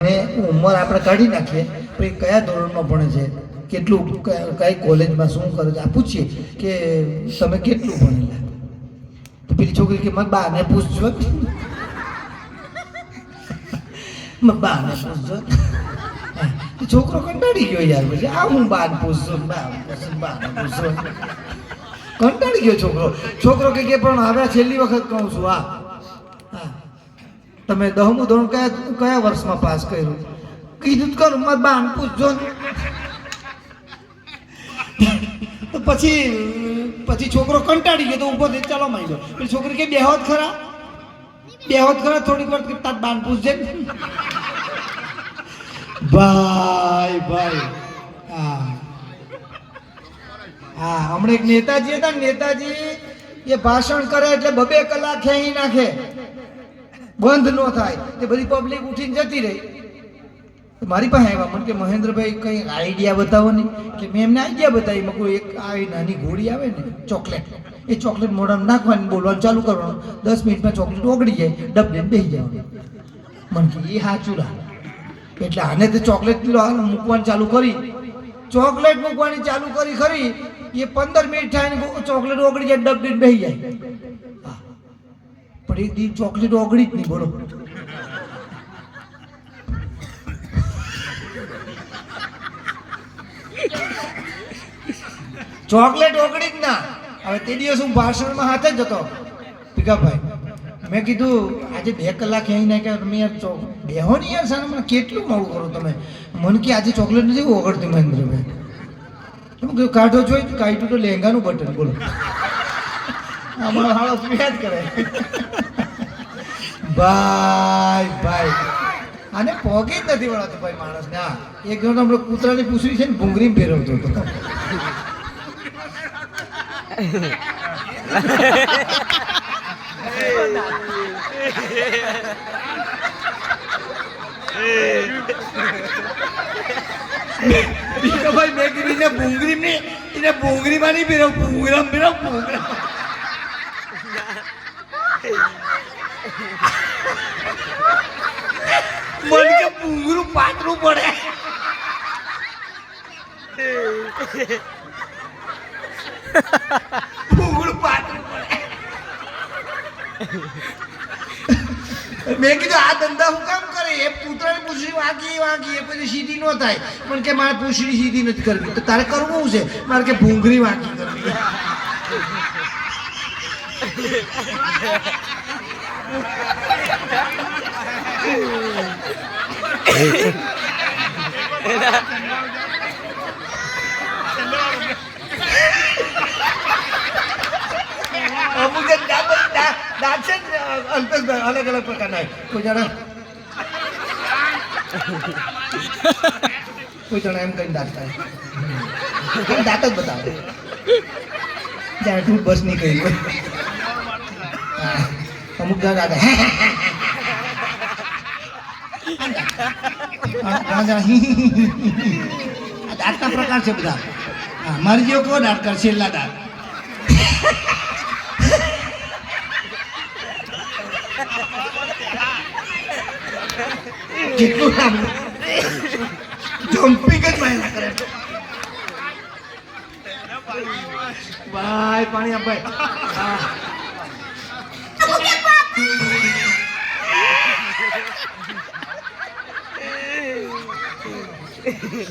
અને ઉંમર આપણે કાઢી નાખીએ. તો એ કયા ધોરણમાં ભણે છે? કેટલું કઈ કોલેજમાં શું કરે છે? આ પૂછીએ કે તમે કેટલું ભણેલા? તો પેલી છોકરી કે મારી બાને પૂછજો. બાને પૂછજો. છોકરો કંટાળી ગયો યાર પછી. આ હું બાને પૂછજો બાન બા પૂછજો ને કંટાળી ગયો છોકરો. છોકરો કે પણ હવે છેલ્લી વખત કહું છું આ તમે દહમું ધોરણ કયા કયા વર્ષમાં પાસ કર્યું? કીધું કર મારે બાન પૂછજો તો પછી પછી છોકરો કંટાળી ગયો તો ઊભો થઈ ચાલો ગયો પેલી છોકરી કે, બેહો જ ખરા. બેહો જ ખરા. થોડીક વાર તાર બાન પૂછજે. ભાઈ ભાઈ. હા. હા, હમણાં એક નેતાજી હતા, નેતાજી એ ભાષણ કરે એટલે બબે કલાક ખેંચી નાખે. બંધ ન થાય, તે બધી પબ્લિક ઉઠીને જતી રહી. મારી પાસે આવ્યા, મને કે, મહેન્દ્રભાઈ, કંઈ આઈડિયા બતાવો ને. કે મેં એમને આઈડિયા બતાવી, મેં એક આવી નાની ગોળી આવે ને ચોકલેટ એ ચોકલેટ મોઢામાં નાખવાની બોલવાનું ચાલુ કરવાનું. દસ મિનિટમાં ચોકલેટ ઓગળી જાય ડબલે બેસી જવાનું. મને કે, એ સાચું રાખ એટલે આને તો ચોકલેટ મૂકવાનું ચાલુ કરી. ચોકલેટ મૂકવાની ચાલુ કરી ખરી એ પંદર મિનિટ થાય ને, ચોકલેટ ઓગળી જાય ડબલે બેસી જાય. પણ એ દી ચોકલેટ ઓગળી જ નહીં, બોલો. ચોકલેટ ઓગળી જ ના. હવે તે દિવસ હું ભાષણમાં હાથે જ હતો. ભીખાભાઈ, મેં કીધું, આજે બે કલાક અહીં નાખ્યા તમે યાર ચો બેહો ને યાર સાને મને કેટલું મોડું કરો તમે? મને કે આજે ચોકલેટ નથી ઓગળતી મહેન્દ્રભાઈ. તમે કાઢો જોઈ કાઢ્યું તો લહેંગાનું બટન, બોલો. અમારો હાળો જ નથી વળાતું ભાઈ માણસને, હા. એક જણ હમણાં કૂતરાની પૂછડી છે ને ભૂંગળી ફેરવતો હતો. ભાઈ મેં કીધું, એને ભૂંગળી ભૂંગળીમાં નહીં ફેરવ, ભૂંગળામાં ફેરવ ભૂંગળા મને કે પાતળું પડે. ભૂંગળું પાતળું પડે. મેં કીધું, આ ધંધા હું કામ કરે? એ પુત્રની પૂછડી વાગી વાગી એ પછી સીધી ન થાય. પણ કે, મારે પૂછડી સીધી નથી કરવી. તો તારે કરવું છે? મારે કે ભૂંગળી વાગી કરવી. અમુક દાંત છે અલ્પેશભાઈ, અલગ અલગ પ્રકારના કોઈ જણા કોઈ જણા એમ કઈ દાંત થાય દાંત જ બતાવે જ્યારે તું બસ હોય. હા. આ દાંતના પ્રકાર છે બધા મારી જેવો કેવો દાંત છેલ્લા દાંત કેટલું નામ જમ્પિંગ ભાઈ પાણી આપ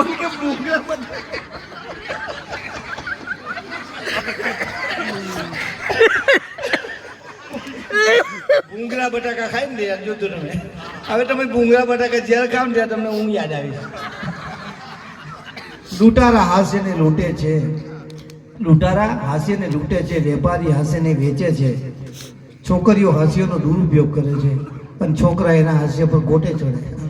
પણ કે બટાકો ભૂંગળા બટાકા ખાઈ ને યાર જોતું તમે. હવે તમે ભૂંગળા બટાકા જ્યારે ખાવ ને ત્યારે તમને હું યાદ આવી લૂંટારા હાસ્યને લૂંટે છે. લૂંટારા હાસ્યને લૂંટે છે, વેપારી હાસ્યને વેચે છે. છોકરીઓ હાસ્યનો દુરુપયોગ કરે છે. પણ છોકરા એના હાસ્ય પર ગોટે ચડે.